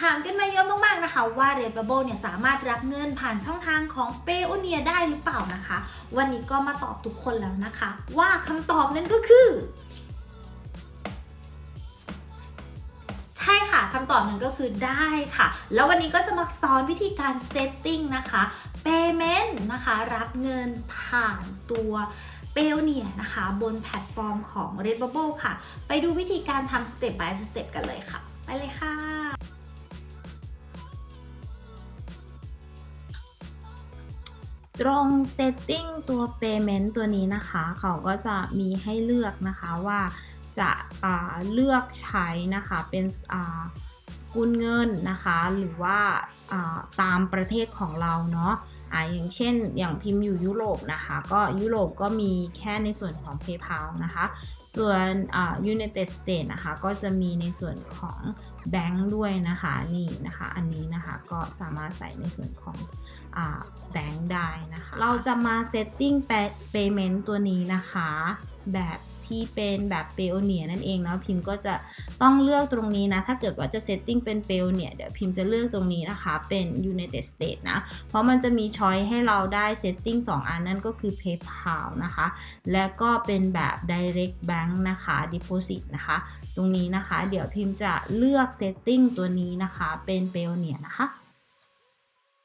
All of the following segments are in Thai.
ถามกันมาเยอะมากๆนะคะ ว่า Redbubble เนี่ยสามารถรับเงินผ่านช่องทางของ p a y o n e e r ได้หรือเปล่านะคะ วันนี้ก็มาตอบทุกคนแล้วนะคะ ว่าคำตอบนั้นก็คือ ใช่ค่ะคำตอบนั้นก็คือได้ค่ะ แล้ววันนี้ก็จะมาสอนวิธีการ setting นะคะ payment นะคะ รับเงินผ่านตัวเปลเนี่ยนะคะบนแพลตฟอร์มของ Redbubble ค่ะ ไปดูวิธีการทำ step by step กันเลยค่ะ ไปเลยค่ะ ตรง setting ตัว payment ตัวนี้นะคะ เขาก็จะมีให้เลือกนะคะว่าจะาเลือกใช้นะคะเป็นสกุลเงินนะคะ หรือว่าาตามประเทศของเราเนาะอ่าอย่างเช่นอย่างพิมพ์อยู่ยุโรปนะคะ ก็ยุโรปก็มีแค่ในส่วนของ PayPal นะคะ ส่วนอ่า United States นะคะ ก็จะมีในส่วนของแบงค์ด้วยนะคะ นี่นะคะ อันนี้นะคะก็สามารถใส่ในส่วนของ ได้นะคะ เราจะมา setting payment ตัวนี้นะคะ แบบที่เป็นแบบ p a y o n e e r นั่นเองเนาะพิมพ์ก็จะต้องเลือกตรงนี้นะ ถ้าเกิดว่าจะ setting เป็น p a y o n e e r เดี๋ยวพิมพ์จะเลือกตรงนี้นะคะ เป็น United States นะ เพราะมันจะมีช้อยให้เราได้ setting 2 อันนั่นก็คือ PayPal นะคะ และก็เป็นแบบ Direct Bank นะคะ Deposit นะคะ ตรงนี้นะคะ เดี๋ยวพิมพ์จะเลือก setting ตัวนี้นะคะ เป็น p a y o n e e r นะคะ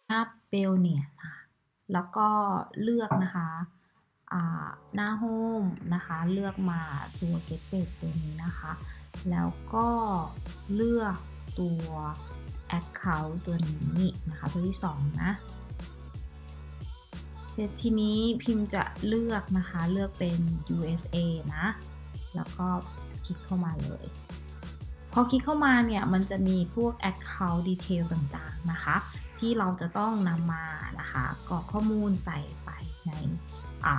หน้า p a y o n e e r นะ แล้วก็เลือกนะคะหน้า Home นะคะ เลือกมาตัว Get Page ตัวนี้นะคะ แล้วก็เลือกตัว Account ตัวนี้นะคะตัวที่ 2 นะ เสร็จทีนี้พิมพ์จะเลือกนะคะ เลือกเป็น USA นะ แล้วก็คลิกเข้ามาเลย พอคลิกเข้ามาเนี่ย มันจะมีพวก Account Detail ต่างๆนะคะ ที่เราจะต้องนำมานะคะกรอกข้อมูลใส่ไปในอ่า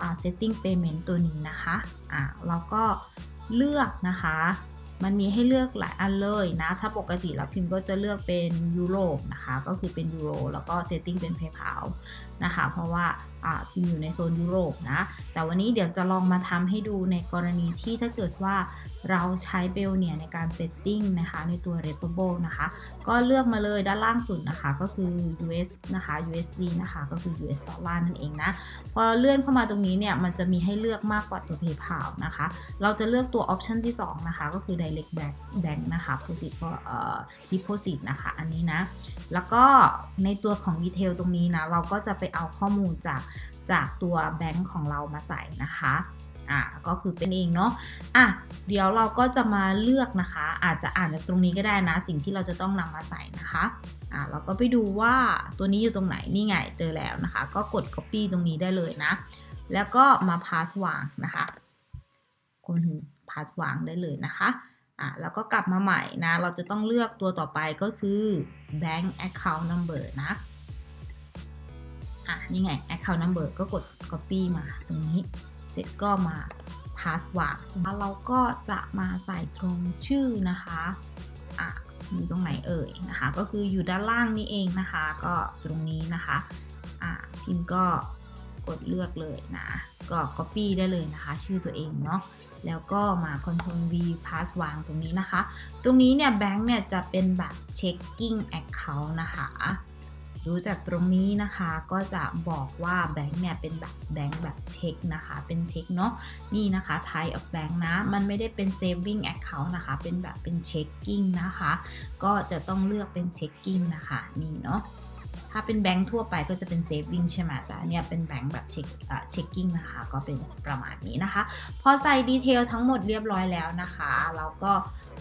อ่า setting payment ตัวนี้นะคะอ่าแล้วก็เลือกนะคะ มันมีให้เลือกหลายอันเลยนะ ถ้าปกติแล้วพิมพ์ก็จะเลือกเป็นยุโรปนะคะ ก็คือเป็นยูโรแล้วก็ setting เป็น PayPal นะคะ เพราะว่าพิมพ์อยู่ในโซนยุโรปนะ แต่วันนี้เดี๋ยวจะลองมาทำให้ดูในกรณีที่ถ้าเกิดว่า เราใช้เบลเนี่ยในการ setting นะคะในตัว Redbubble นะคะ ก็เลือกมาเลยด้านล่างสุดนะคะ ก็คือ US นะคะ USD นะคะ ก็คือ US ดอลลาร์นั่นเองนะ พอเลื่อนเข้ามาตรงนี้เนี่ย มันจะมีให้เลือกมากกว่าตัว PayPal นะคะ เราจะเลือกตัว option ที่ 2 นะคะ ก็คือ direct bank bank นะคะ deposit เอ่อ deposit นะคะ อันนี้นะ แล้วก็ในตัวของ detail ตรงนี้นะ เราก็จะไปเอาข้อมูลจากจากตัวแบงค์ของเรามาใส่นะคะ อะก็คือเป็นเองเนาะอะเดี๋ยวเราก็จะมาเลือกนะคะ อาจจะอ่านจากตรงนี้ก็ได้นะ สิ่งที่เราจะต้องนำมาใส่นะคะอะเราก็ไปดูว่าตัวนี้อยู่ตรงไหนนี่ไงเจอแล้วนะคะ ก็กด copy ตรงนี้ได้เลยนะ แล้วก็มาพาสวางนะคะกดพาสวางได้เลยนะคะอะแล้วก็กลับมาใหม่นะ เราจะต้องเลือกตัวต่อไปก็คือ bank account number นะอะนี่ไง account number ก็กด copy มาตรงนี้ เสร็จก็มา password เราก็จะมาใส่ตรงชื่อนะคะอะอยู่ตรงไหนเอ่ยนะคะ ก็คืออยู่ด้านล่างนี่เองนะคะ ก็ตรงนี้นะคะอะพิมพ์ก็กดเลือกเลยนะก็ copy ได้เลยนะคะ ชื่อตัวเองเนาะแล้วก็มา Ctrl V pass วางตรงนี้นะคะ ตรงนี้เนี่ยแบงค์เนี่ยจะเป็นแบบ checking account นะคะ ดูจากตรงนี้นะคะก็จะบอกว่าแบงค์เนี่ยเป็นแบบแบงค์แบบเช็คนะคะ เป็นเช็คเนาะนี่นะคะ type of bank นะ มันไม่ได้เป็น saving account นะคะ เป็นแบบเป็น checking นะคะ ก็จะต้องเลือกเป็น checking นะคะนี่เนาะถ้าเป็นแบงค์ทั่วไปก็จะเป็น saving ใช่ไหมแต่เนี่ยเป็นแบงค์แบบเช็คเช็คกิ้งนะคะ ก็เป็นประมาณนี้นะคะ พอใส่ดีเทลทั้งหมดเรียบร้อยแล้วนะคะ เราก็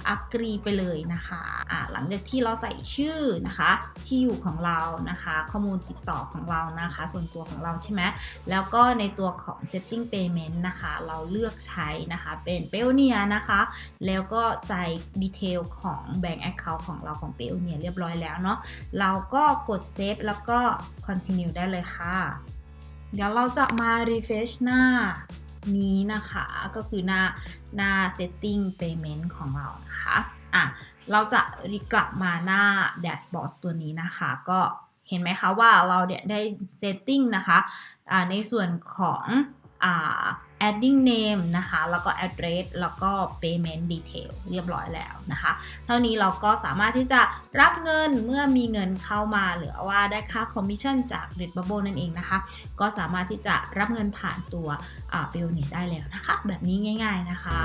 อักรีไปเลยนะคะอ่าหลังจากที่เราใส่ชื่อนะคะ ที่อยู่ของเรานะคะ ข้อมูลติดต่อของเรานะคะ ส่วนตัวของเราใช่ไหมแล้วก็ในตัวของ setting payment นะคะ เราเลือกใช้นะคะเป็น p a y o n e e r นะคะ แล้วก็ใส่ดีเทลของ bank account ของเราของ p a y o n e e r เรียบร้อยแล้วเนาะเราก็กด save แล้วก็ continue ได้เลยค่ะ เดี๋ยวเราจะมา refresh หน้า นี้นะคะ ก็คือหน้าหน้า setting payment ของเรานะคะอะเราจะรีกลับมาหน้าแดชบอร์ดตัวนี้นะคะ ก็เห็นไหมคะว่าเราเนี่ยได้ setting นะคะะในส่วนของอ adding name นะคะ แล้วก็ address แล้วก็ payment detail เรียบร้อยแล้วนะคะ เท่านี้เราก็สามารถที่จะรับเงินเมื่อมีเงินเข้ามาหรือว่าได้ค่าคอมมิชชั่นจาก Redbubble นั่นเองนะคะ ก็สามารถที่จะรับเงินผ่านตัวเปลเนียได้แล้วนะคะ แบบนี้ง่าย ๆนะคะ